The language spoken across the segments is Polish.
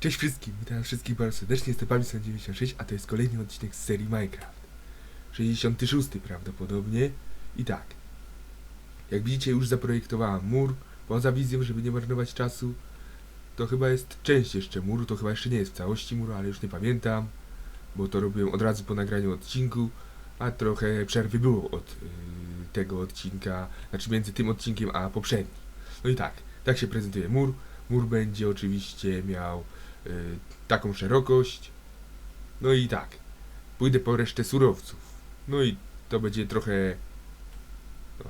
Cześć wszystkim, witam wszystkich bardzo serdecznie, jestem Pamison96, a to jest kolejny odcinek z serii Minecraft. 66 prawdopodobnie. I tak. Jak widzicie już zaprojektowałem mur, poza wizją, żeby nie marnować czasu. To chyba jest część jeszcze muru, to chyba jeszcze nie jest w całości muru, ale już nie pamiętam. Bo to robiłem od razu po nagraniu odcinku, a trochę przerwy było od yy, tego odcinka, znaczy między tym odcinkiem a poprzednim. No i tak, tak się prezentuje mur. Mur będzie oczywiście miał taką szerokość. No i tak. Pójdę po resztę surowców. No i to będzie trochę. No,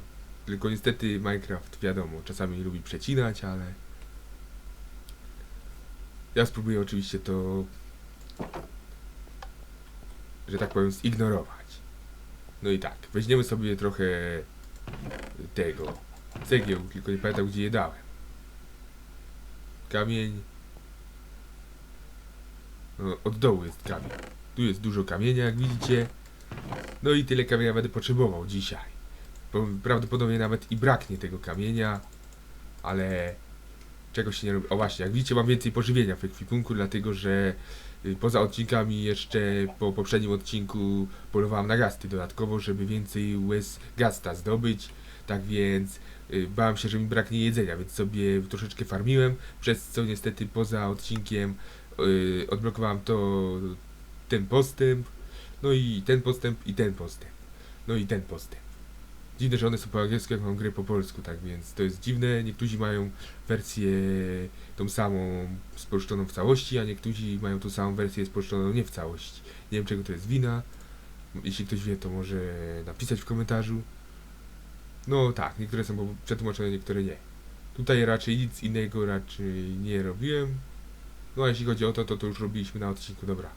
tylko niestety Minecraft, wiadomo, czasami lubi przecinać, ale. Ja spróbuję oczywiście to. Że tak powiem, zignorować. No i tak, weźmiemy sobie trochę tego cegieł, tylko nie pamiętam gdzie je dałem. Kamień. No, od dołu jest kamień. Tu jest dużo kamienia, jak widzicie. No i tyle kamienia będę potrzebował dzisiaj. Prawdopodobnie nawet i braknie tego kamienia, ale czegoś się nie robi. O właśnie, jak widzicie mam więcej pożywienia w ekwipunku, dlatego że y, poza odcinkami jeszcze po poprzednim odcinku polowałem na gasty dodatkowo, żeby więcej łez gasta zdobyć. Tak więc y, bałem się, że mi braknie jedzenia, więc sobie troszeczkę farmiłem, przez co niestety poza odcinkiem y, odblokowałem to ten postęp, no i ten postęp i ten postęp, no i ten postęp. Dziwne, że one są po angielsku, jak mam grę po polsku, tak więc to jest dziwne. Niektórzy mają wersję tą samą spolszczoną w całości, a niektórzy mają tą samą wersję spolszczoną nie w całości. Nie wiem czego to jest wina. Jeśli ktoś wie, to może napisać w komentarzu. No tak, niektóre są przetłumaczone, niektóre nie. Tutaj raczej nic innego raczej nie robiłem. No jeśli chodzi o to, to to już robiliśmy na odcinku, dobra.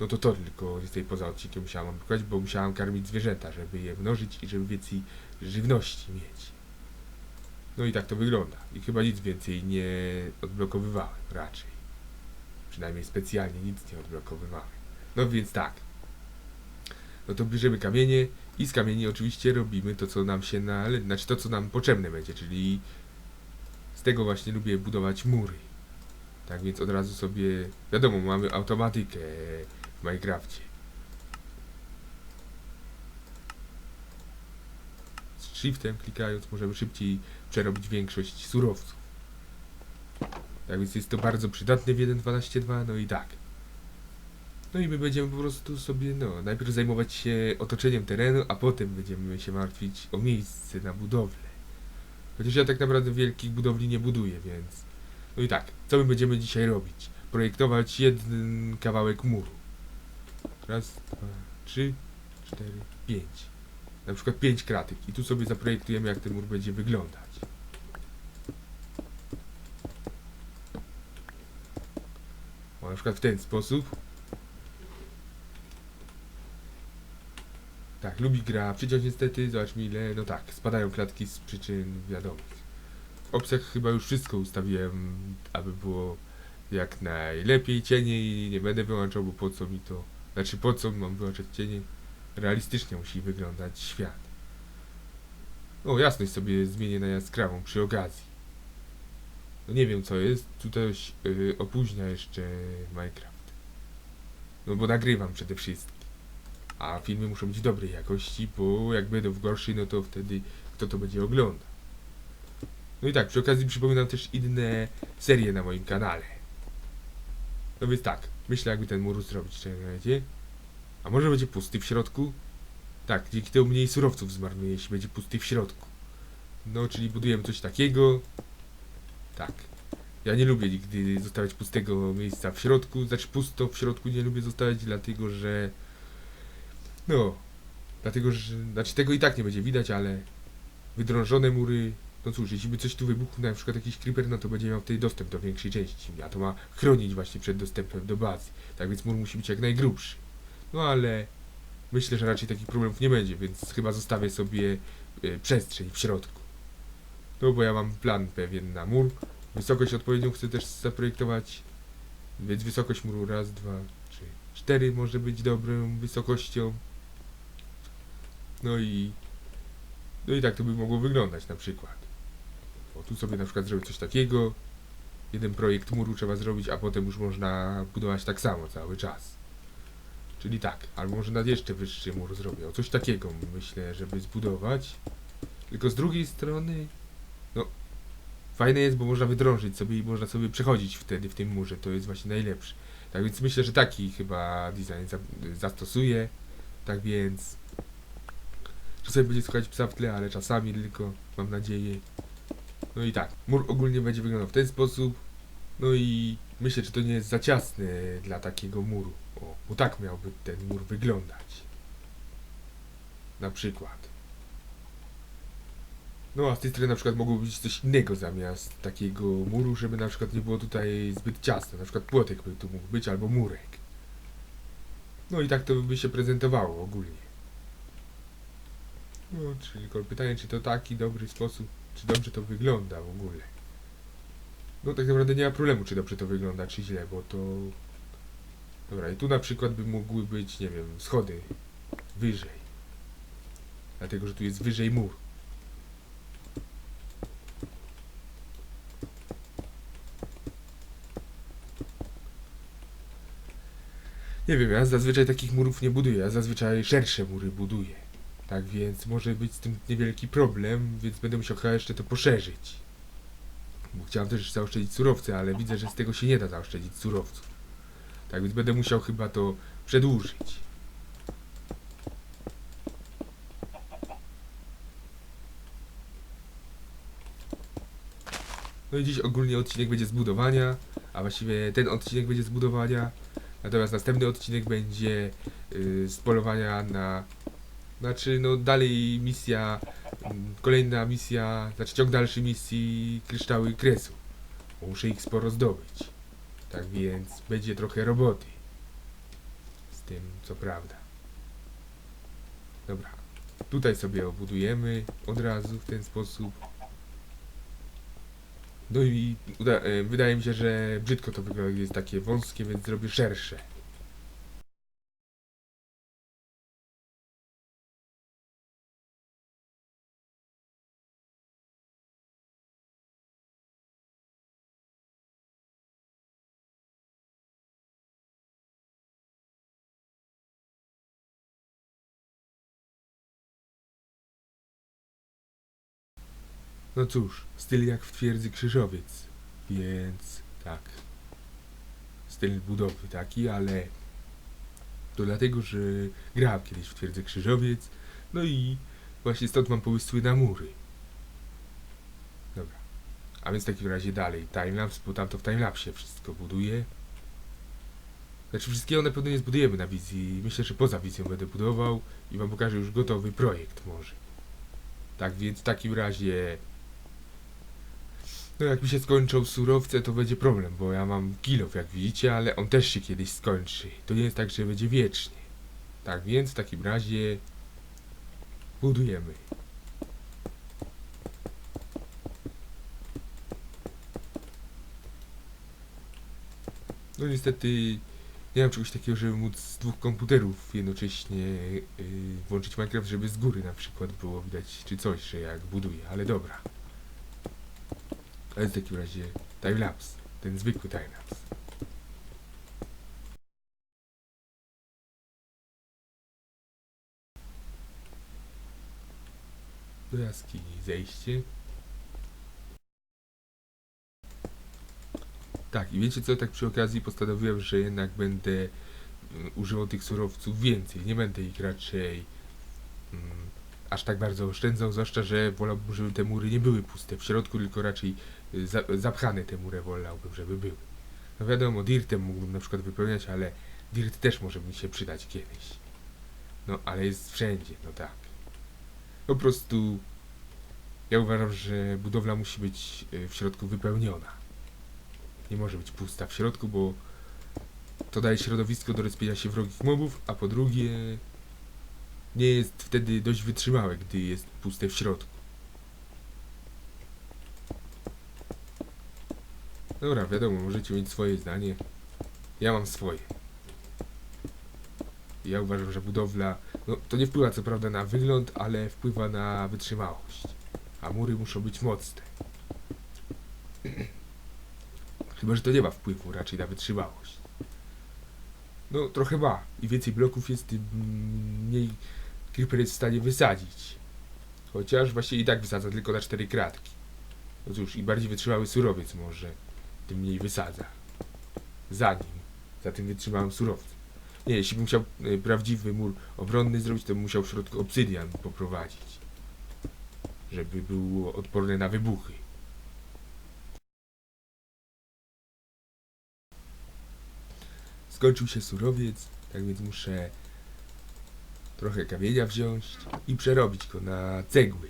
No to to tylko z tej poza odcinkiem musiałem odblokować, bo musiałem karmić zwierzęta, żeby je mnożyć i żeby więcej żywności mieć. No i tak to wygląda. I chyba nic więcej nie odblokowywałem raczej. Przynajmniej specjalnie nic nie odblokowywałem. No więc tak. No to bierzemy kamienie i z kamieni oczywiście robimy to, co nam się nale... Znaczy to, co nam potrzebne będzie, czyli z tego właśnie lubię budować mury. Tak więc od razu sobie... Wiadomo, mamy automatykę w Minecrafcie. Z shiftem klikając możemy szybciej przerobić większość surowców. Tak więc jest to bardzo przydatne w 1.12.2, no i tak. No i my będziemy po prostu sobie, no, najpierw zajmować się otoczeniem terenu, a potem będziemy się martwić o miejsce na budowlę. Chociaż ja tak naprawdę wielkich budowli nie buduję, więc... No i tak, co my będziemy dzisiaj robić? Projektować jeden kawałek muru. Raz, dwa, trzy, cztery, pięć. Na przykład pięć kratek. I tu sobie zaprojektujemy, jak ten mur będzie wyglądać. O, na przykład w ten sposób. Tak, lubi gra. Przyciąć niestety, zobaczmy ile. No tak, spadają klatki z przyczyn wiadomych. Opcjach chyba już wszystko ustawiłem, aby było jak najlepiej. Cienie nie będę wyłączał, bo po co mi to. Znaczy po co mam wyłączać cienie? Realistycznie musi wyglądać świat. O, jasność sobie zmienię na jaskrawą przy okazji. No nie wiem co jest, tutaj yy, opóźnia jeszcze Minecraft. No bo nagrywam przede wszystkim. A filmy muszą być dobrej jakości, bo jak będą w gorszej, no to wtedy kto to będzie oglądał. No i tak, przy okazji przypominam też inne serie na moim kanale. No więc tak, myślę jakby ten mur zrobić, czekajcie. A może będzie pusty w środku? Tak, dzięki temu mniej surowców zmarnuje, jeśli będzie pusty w środku. No, czyli budujemy coś takiego. Tak. Ja nie lubię nigdy zostawiać pustego miejsca w środku. Znaczy pusto w środku nie lubię zostawiać, dlatego że... No. Dlatego, że... Znaczy tego i tak nie będzie widać, ale... Wydrążone mury... No cóż, jeśli by coś tu wybuchło, na przykład jakiś creeper, no to będzie miał wtedy dostęp do większej części. A to ma chronić właśnie przed dostępem do bazy. Tak więc mur musi być jak najgrubszy. No ale myślę, że raczej takich problemów nie będzie, więc chyba zostawię sobie e, przestrzeń w środku. No bo ja mam plan pewien na mur. Wysokość odpowiednią chcę też zaprojektować. Więc wysokość muru raz, dwa, trzy, cztery może być dobrą wysokością. No i no i tak to by mogło wyglądać na przykład. Tu sobie na przykład zrobię coś takiego. jeden projekt muru trzeba zrobić, a potem już można budować tak samo cały czas. Czyli tak, albo może nawet jeszcze wyższy mur zrobię. O coś takiego myślę, żeby zbudować. Tylko z drugiej strony, no, fajne jest, bo można wydrążyć sobie i można sobie przechodzić wtedy w tym murze. To jest właśnie najlepsze. Tak więc myślę, że taki chyba design za, zastosuję. Tak więc czasami będzie słuchać psa w tle, ale czasami tylko, mam nadzieję. No i tak, mur ogólnie będzie wyglądał w ten sposób. No i myślę, czy to nie jest za ciasny dla takiego muru. O, bo tak miałby ten mur wyglądać. Na przykład. No a z tej strony na przykład mogłoby być coś innego zamiast takiego muru, żeby na przykład nie było tutaj zbyt ciasno. Na przykład płotek by tu mógł być albo murek. No i tak to by się prezentowało ogólnie. No, czyli tylko pytanie, czy to taki dobry sposób, czy dobrze to wygląda w ogóle. No tak naprawdę nie ma problemu, czy dobrze to wygląda, czy źle, bo to... Dobra, i tu na przykład by mogły być, nie wiem, schody wyżej. Dlatego, że tu jest wyżej mur. Nie wiem, ja zazwyczaj takich murów nie buduję, ja zazwyczaj szersze mury buduję. Tak więc może być z tym niewielki problem, więc będę musiał chyba jeszcze to poszerzyć. Bo chciałem też zaoszczędzić surowce, ale widzę, że z tego się nie da zaoszczędzić surowców. Tak więc będę musiał chyba to przedłużyć. No i dziś ogólnie odcinek będzie z budowania, a właściwie ten odcinek będzie z budowania. Natomiast następny odcinek będzie yy, z polowania na. Znaczy, no dalej misja. mm, Kolejna misja, znaczy ciąg dalszy misji kryształy kresu. Muszę ich sporo zdobyć. Tak więc będzie trochę roboty. Z tym, co prawda. Dobra. Tutaj sobie obudujemy od razu w ten sposób. No i uda, e, wydaje mi się, że brzydko to wygląda, jest takie wąskie, więc zrobię szersze. No cóż, styl jak w twierdzy Krzyżowiec, więc tak. Styl budowy taki, ale to dlatego, że grałem kiedyś w twierdzy Krzyżowiec, no i właśnie stąd mam pomysły na mury. Dobra. A więc w takim razie dalej timelapse, bo tam to w timelapsie wszystko buduje. Znaczy wszystkiego na pewno nie zbudujemy na wizji. Myślę, że poza wizją będę budował i wam pokażę już gotowy projekt może. Tak więc w takim razie no jak mi się skończą surowce, to będzie problem, bo ja mam kilof, jak widzicie, ale on też się kiedyś skończy. To nie jest tak, że będzie wiecznie. Tak więc w takim razie budujemy. No niestety nie mam czegoś takiego, żeby móc z dwóch komputerów jednocześnie yy, włączyć Minecraft, żeby z góry na przykład było widać czy coś, że jak buduję, ale dobra. Takim razie timelapse, ten zwykły timelapse. Do jaskini zejście. Tak, i wiecie co, tak przy okazji postanowiłem, że jednak będę mm, używał tych surowców więcej. Nie będę ich raczej mm, aż tak bardzo oszczędzał, zwłaszcza, że wolałbym, żeby te mury nie były puste w środku, tylko raczej zapchane te mury wolałbym, żeby były. No wiadomo, dirtem mógłbym na przykład wypełniać, ale dirt też może mi się przydać kiedyś. No, ale jest wszędzie, no tak. Po prostu ja uważam, że budowla musi być y, w środku wypełniona. Nie może być pusta w środku, bo to daje środowisko do respienia się wrogich mobów, a po drugie nie jest wtedy dość wytrzymałe, gdy jest puste w środku. Dobra, wiadomo, możecie mieć swoje zdanie. Ja mam swoje. Ja uważam, że budowla, no to nie wpływa co prawda na wygląd, ale wpływa na wytrzymałość. A mury muszą być mocne. Chyba, że to nie ma wpływu raczej na wytrzymałość. No, trochę ma. Im więcej bloków jest, tym mniej creeper jest w stanie wysadzić. Chociaż właśnie i tak wysadza tylko na cztery kratki. No cóż, im bardziej wytrzymały surowiec może, tym mniej wysadza. Za nim, za tym wytrzymałym surowcem. Nie, jeśli bym chciał e, prawdziwy mur obronny zrobić, to bym musiał w środku obsydian poprowadzić. Żeby było odporne na wybuchy. Skończył się surowiec, tak więc muszę trochę kamienia wziąć i przerobić go na cegły.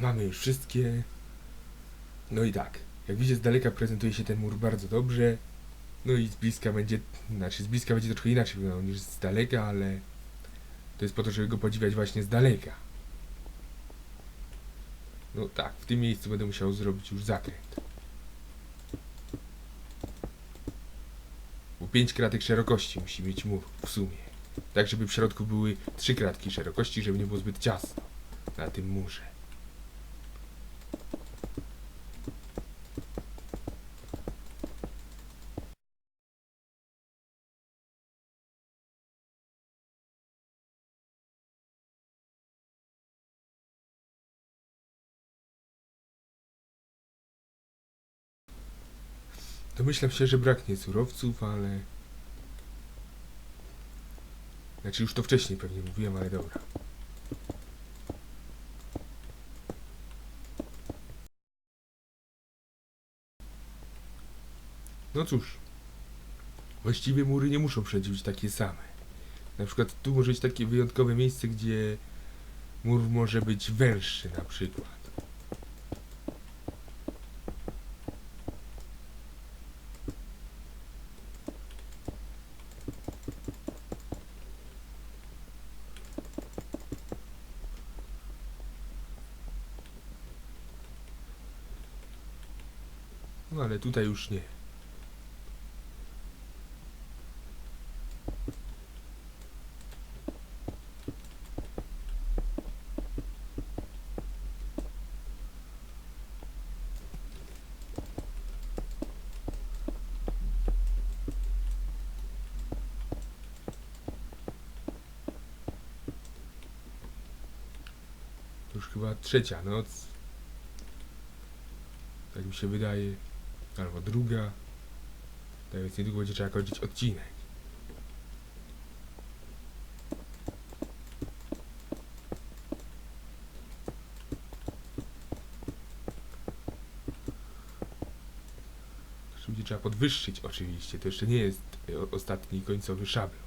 Mamy już wszystkie. No i tak, jak widzicie z daleka prezentuje się ten mur bardzo dobrze. No i z bliska będzie, znaczy z bliska będzie trochę inaczej wyglądał niż z daleka, ale to jest po to, żeby go podziwiać właśnie z daleka. No tak, w tym miejscu będę musiał zrobić już zakręt. Bo 5 kratek szerokości musi mieć mur w sumie. Tak, żeby w środku były 3 kratki szerokości, żeby nie było zbyt ciasno na tym murze. Domyślam się, że braknie surowców, ale... Znaczy już to wcześniej pewnie mówiłem, ale dobra. No cóż. Właściwie mury nie muszą wszędzie być takie same. Na przykład tu może być takie wyjątkowe miejsce, gdzie mur może być węższy na przykład. No ale tutaj już nie. To już chyba trzecia noc. Tak mi się wydaje. Albo druga. Tak więc niedługo będzie trzeba kończyć odcinek. Trzeba podwyższyć oczywiście. To jeszcze nie jest e, ostatni końcowy szablon.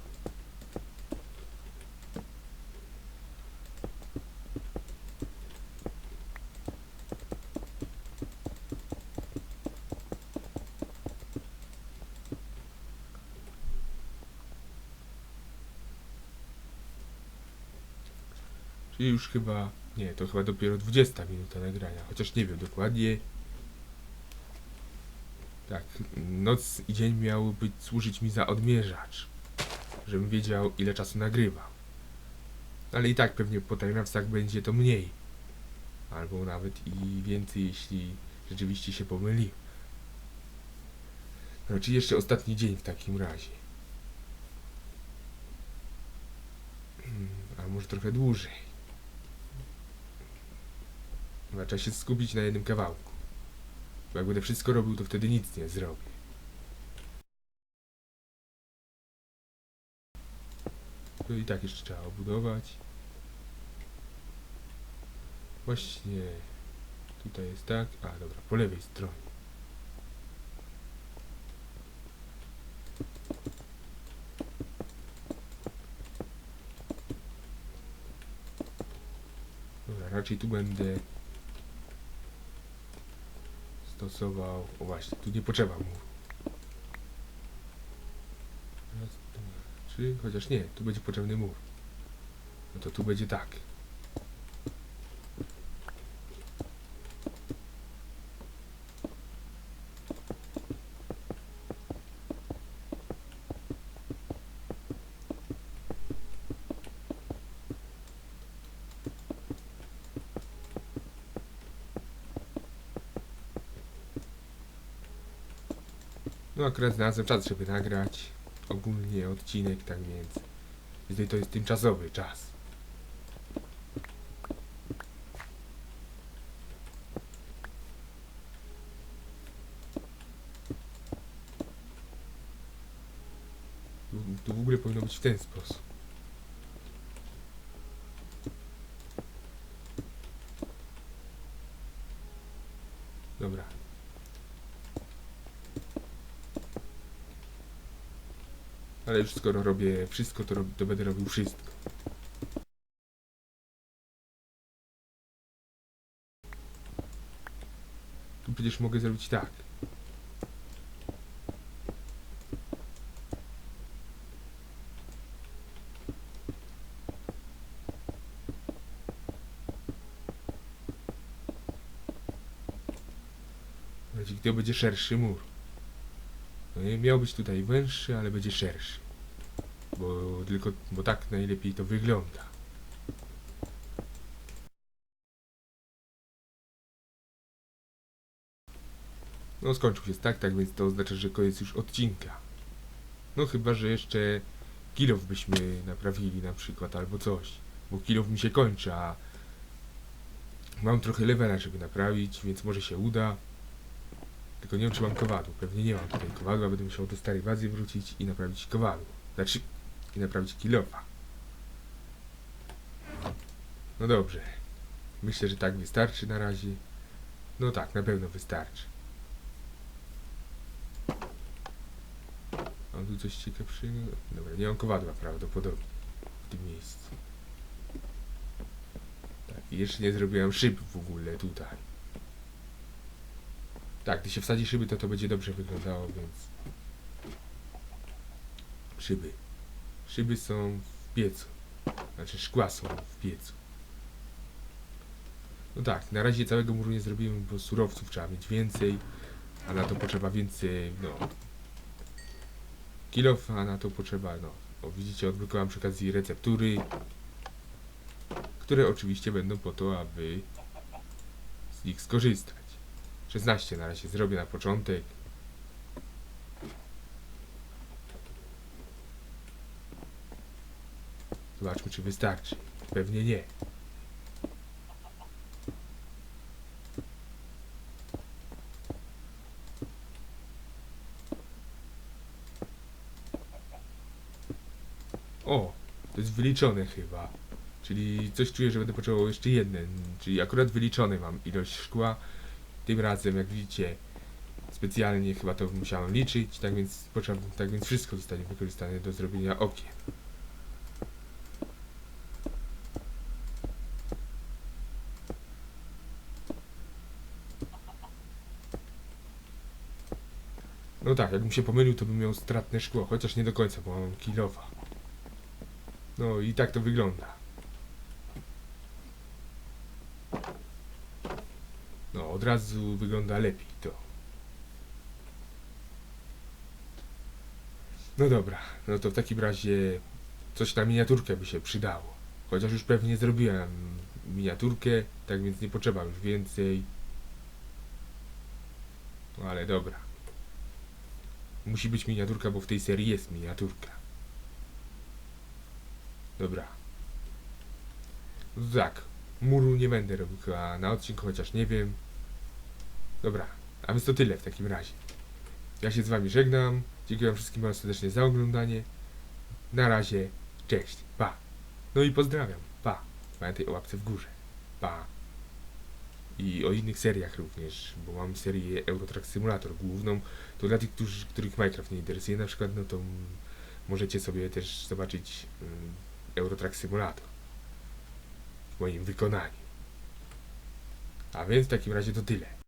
Czyli już chyba. Nie, to chyba dopiero 20 minuta nagrania. Chociaż nie wiem dokładnie. Tak, noc i dzień miały być służyć mi za odmierzacz. Żebym wiedział ile czasu nagrywam. Ale i tak pewnie po timelapsach będzie to mniej. Albo nawet i więcej, jeśli rzeczywiście się pomyliłem. No, czyli jeszcze ostatni dzień w takim razie. Hmm, A może trochę dłużej. Chyba trzeba się skupić na jednym kawałku. Bo jak będę wszystko robił, to wtedy nic nie zrobię. To i tak jeszcze trzeba obudować. Właśnie tutaj jest tak. A dobra, po lewej stronie. Dobra, raczej tu będę O właśnie, tu nie potrzeba mu. Raz, dwa, trzy, chociaż nie, tu będzie potrzebny mur. No to tu będzie tak. No akurat znalazłem czas, żeby nagrać ogólnie odcinek, tak więc tutaj to jest tymczasowy czas. Tu w ogóle powinno być w ten sposób. Dobra. Ale już skoro robię wszystko, to, rob, to będę robił wszystko. Tu przecież mogę zrobić tak. Będzie, to będzie szerszy mur. No miał być tutaj węższy, ale będzie szerszy. Bo tylko, bo tak najlepiej to wygląda. No skończył się tak, tak więc to oznacza, że koniec już odcinka. No chyba, że jeszcze kilof byśmy naprawili na przykład albo coś. Bo kilof mi się kończy, a mam trochę levela, żeby naprawić, więc może się uda. Tylko nie wiem, czy mam kowadło. Pewnie nie mam tutaj kowadła. Będę musiał do starej bazy wrócić i naprawić kowadło. Znaczy, i naprawić kilofa. No dobrze. Myślę, że tak wystarczy na razie. No tak, na pewno wystarczy. Mam tu coś ciekawszego? Dobra, nie mam kowadła prawdopodobnie w tym miejscu. Tak, jeszcze nie zrobiłem szyb w ogóle tutaj. Tak, gdy się wsadzi szyby, to to będzie dobrze wyglądało, więc... Szyby. Szyby są w piecu. Znaczy szkła są w piecu. No tak, na razie całego muru nie zrobiłem, bo surowców trzeba mieć więcej, a na to potrzeba więcej, no... Kilof, a na to potrzeba, no... O, widzicie, odblokowałem przy okazji receptury, które oczywiście będą po to, aby z nich skorzystać. 16 na razie zrobię na początek. Zobaczmy, czy wystarczy. Pewnie nie. O, to jest wyliczone chyba. Czyli coś czuję, że będę potrzebował jeszcze jeden. Czyli akurat wyliczone mam ilość szkła. Tym razem, jak widzicie, specjalnie chyba to musiałem liczyć, tak więc, tak więc wszystko zostanie wykorzystane do zrobienia okien. No tak, jakbym się pomylił, to bym miał stratne szkło, chociaż nie do końca, bo mam kilofa. No i tak to wygląda. No, od razu wygląda lepiej to. No dobra, no to w takim razie coś na miniaturkę by się przydało. Chociaż już pewnie zrobiłem miniaturkę, tak więc nie potrzeba już więcej. No ale dobra. Musi być miniaturka, bo w tej serii jest miniaturka. Dobra. No tak, muru nie będę robił chyba na odcinku, chociaż nie wiem. Dobra, a więc to tyle w takim razie. Ja się z wami żegnam. Dziękuję wszystkim bardzo serdecznie za oglądanie. Na razie, cześć, pa. No i pozdrawiam, pa. Pamiętaj o łapce w górze, pa. I o innych seriach również, bo mam serię Eurotrack Simulator główną. To dla tych, którzy, których Minecraft nie interesuje na przykład, no to możecie sobie też zobaczyć mm, Eurotrack Simulator moim wykonaniu. A więc w takim razie to tyle.